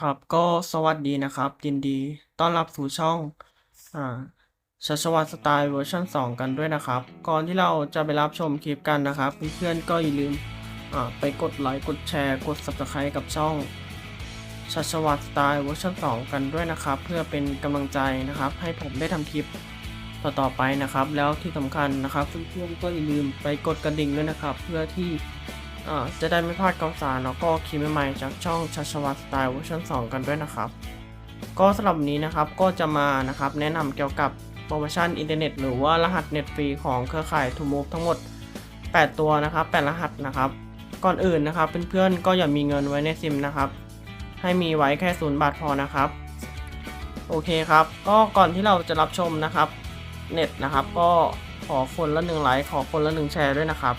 ครับก็สวัสดีนะครับ ยินดีต้อนรับสู่ช่องอ่าชัชวัตสไตล์เวอร์ชัน2 กันด้วยนะครับ ก่อนที่เราจะไปรับชมคลิปกันนะครับเพื่อนๆก็อย่าลืมอ่าไปกดไลค์กดแชร์กด Subscribe กับช่องชัชวัตสไตล์เวอร์ชัน2 กันด้วยนะครับ เพื่อเป็นกำลังใจนะครับ ให้ผมได้ทำคลิปต่อๆไปนะครับ แล้วที่สำคัญนะครับเพื่อนๆก็อย่าลืมไปกดกระดิ่งด้วยนะครับ เพื่อที่ จะได้ไม่พลาดข่าวสารแล้วก็คลิปใหม่ๆจากช่องชัชวัตสไตล์เวอร์ชัน2 กันด้วยนะครับ ก็สำหรับนี้นะครับก็จะมานะครับแนะนำเกี่ยวกับโปรโมชั่นอินเทอร์เน็ตหรือว่ารหัสเน็ตฟรีของเครือข่าย t o m o v e ทั้งหมด 8 ตัวนะครับ 8 รหัสนะครับ ก่อนอื่นนะครับเพื่อนๆก็อย่ามีเงินไว้ในซิมนะครับ ให้มีไว้แค่ศูนย์บาทพอนะครับ โอเคครับ ก็ก่อนที่เราจะรับชมนะครับเน็ตนะครับ ก็ขอคนละหนึ่งไลค์ขอคนละหนึ่งแชร์ด้วยนะครับ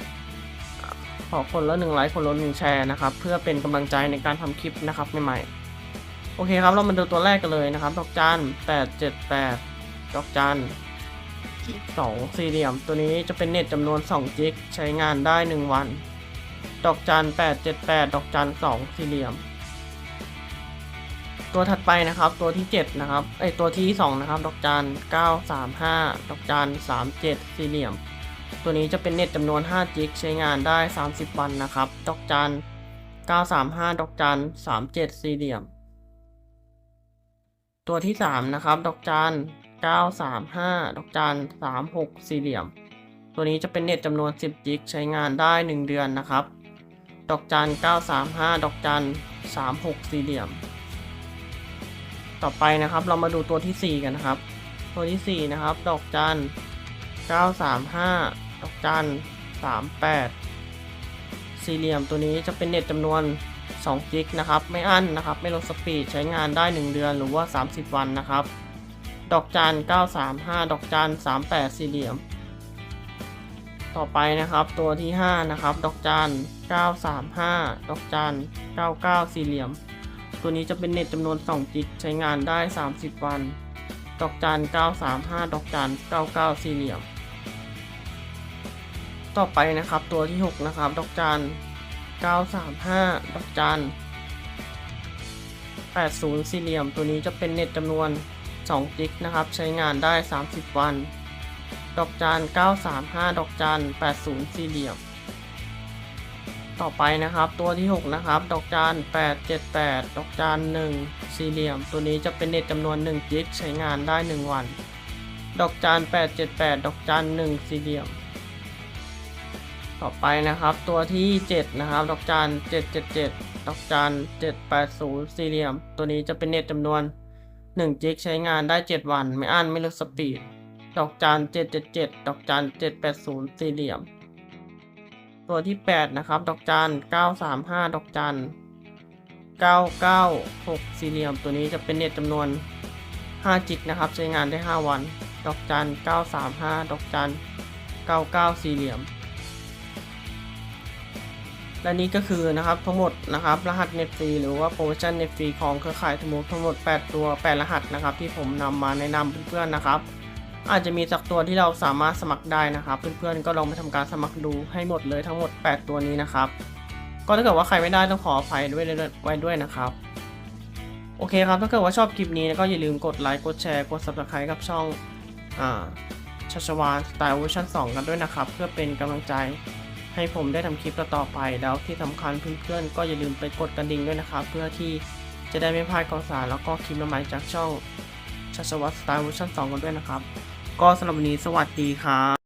ขอคนละหนึ่งไลค์คนละหนึ่งแชร์นะครับเพื่อเป็นกำลังใจในการทำคลิปนะครับใหม่ๆโอเคครับเรามาดูตัวแรกกันเลยนะครับดอกจันแปดเจ็ดแปดดอกจันสองสี่เหลี่ยม ตัวนี้จะเป็นเน็ตจำนวน2จิกใช้งานได้ 1 วัน ดอกจันแปดเจ็ดแปดดอกจันสองสี่เหลี่ยม ตัวถัดไปนะครับตัวที่ 7 นะครับไอตัวที่ 2 นะครับ ดอกจัน935 ดอกจัน37 สี่เหลี่ยม ตัวนี้จะเป็นเน็ตจำนวน5จิกใช้งานได้ 30 วันนะครับ ดอกจัน 935 ดอกจัน 37 สี่เหลี่ยม ตัวที่ 3 นะครับ ดอกจัน 935 ดอกจัน 36 สี่เหลี่ยม ตัวนี้จะเป็นเน็ตจำนวน 10 จิกใช้งานได้ 1 เดือนนะครับ ดอกจัน 935 ดอกจัน 36 สี่เหลี่ยม ต่อไปนะครับเรามาดูตัวทีสี่4 กันนะครับ ตัวที่ 4 นะครับ ดอกจัน 935ดอกจัน38สี่เหลี่ยมตัวนี้จะเป็นเน็ตจำนวน2กิกนะครับ ไม่อั้นนะครับ ไม่ลดสปีด ใช้งานได้ 1 เดือนหรือว่า 30 วันนะครับ ดอกจัน935 ดอกจัน38 สี่เหลี่ยม ต่อไปนะครับ ตัวที่ 5 นะครับ ดอกจัน935 ดอกจัน99 สี่เหลี่ยม ตัวนี้จะเป็นเน็ตจำนวน2กิก ใช้งานได้ 30 วัน ดอกจัน935 ดอกจัน99 สี่เหลี่ยม ต่อไปนะครับตัวที่ 6 นะครับ ดอกจัน 935 ดอกจัน 80 สี่เหลี่ยม ตัวนี้จะเป็นเน็ตจำนวน2กิกนะครับ ใช้งานได้ 30 วัน ดอกจัน 935 ดอกจัน 80 สี่เหลี่ยม ต่อไปนะครับตัวที่ 6 นะครับ ดอกจัน 878 ดอกจัน 1 สี่เหลี่ยม ตัวนี้จะเป็นเน็ตจำนวน1กิก ใช้งานได้ 1 วัน ดอกจัน 878 ดอกจัน 1 สี่เหลี่ยม ต่อไปนะครับตัวที่ 7 นะครับ ดอกจัน777 ดอกจัน780 สี่เหลี่ยม ตัวนี้จะเป็นเน็ตจำนวน 1 จิกใช้งานได้ 7 วัน ไม่อั้นไม่ลดสปีด ดอกจัน777 ดอกจัน780 สี่เหลี่ยม ตัวที่ 8 นะครับ ดอกจัน935 ดอกจัน996 สี่เหลี่ยม ตัวนี้จะเป็นเน็ตจำนวน 5 จิกนะครับ ใช้งานได้ 5 วัน ดอกจัน935 ดอกจัน99 สี่เหลี่ยม และนี่ก็คือนะครับทั้งหมดนะครับรหัสเน็ตฟรีหรือว่าโปรโมชั่นเน็ตฟรีของเครือข่ายทมูทั้งหมด 8 ตัว 8 รหัสนะครับที่ผมนำมาแนะนำเพื่อนๆนะครับ อาจจะมีสักตัวที่เราสามารถสมัครได้นะครับ เพื่อนๆก็ลองไปทำการสมัครดูให้หมดเลยทั้งหมด 8 ตัวนี้นะครับ ก็ถ้าเกิดว่าใครไม่ได้ต้องขออภัยด้วยไว้ด้วยนะครับโอเคครับถ้าเกิดว่าชอบคลิปนี้ก็อย่าลืมกดไลค์กดแชร์กด subscribe กับช่องอ่าชัชวานสไตล์เวอร์ชัน2 กันด้วยนะครับ เพื่อเป็นกำลังใจ ให้ผมได้ทำคลิปต่อๆไปแล้วที่สำคัญเพื่อนๆก็อย่าลืมไปกดกระดิ่งด้วยนะครับ เพื่อที่จะได้ไม่พลาดข่าวสารแล้วก็คลิปใหม่จากช่องชัชวัตสไตล์เวอร์ชัน2กันด้วยนะครับ ก็สำหรับวันนี้สวัสดีครับ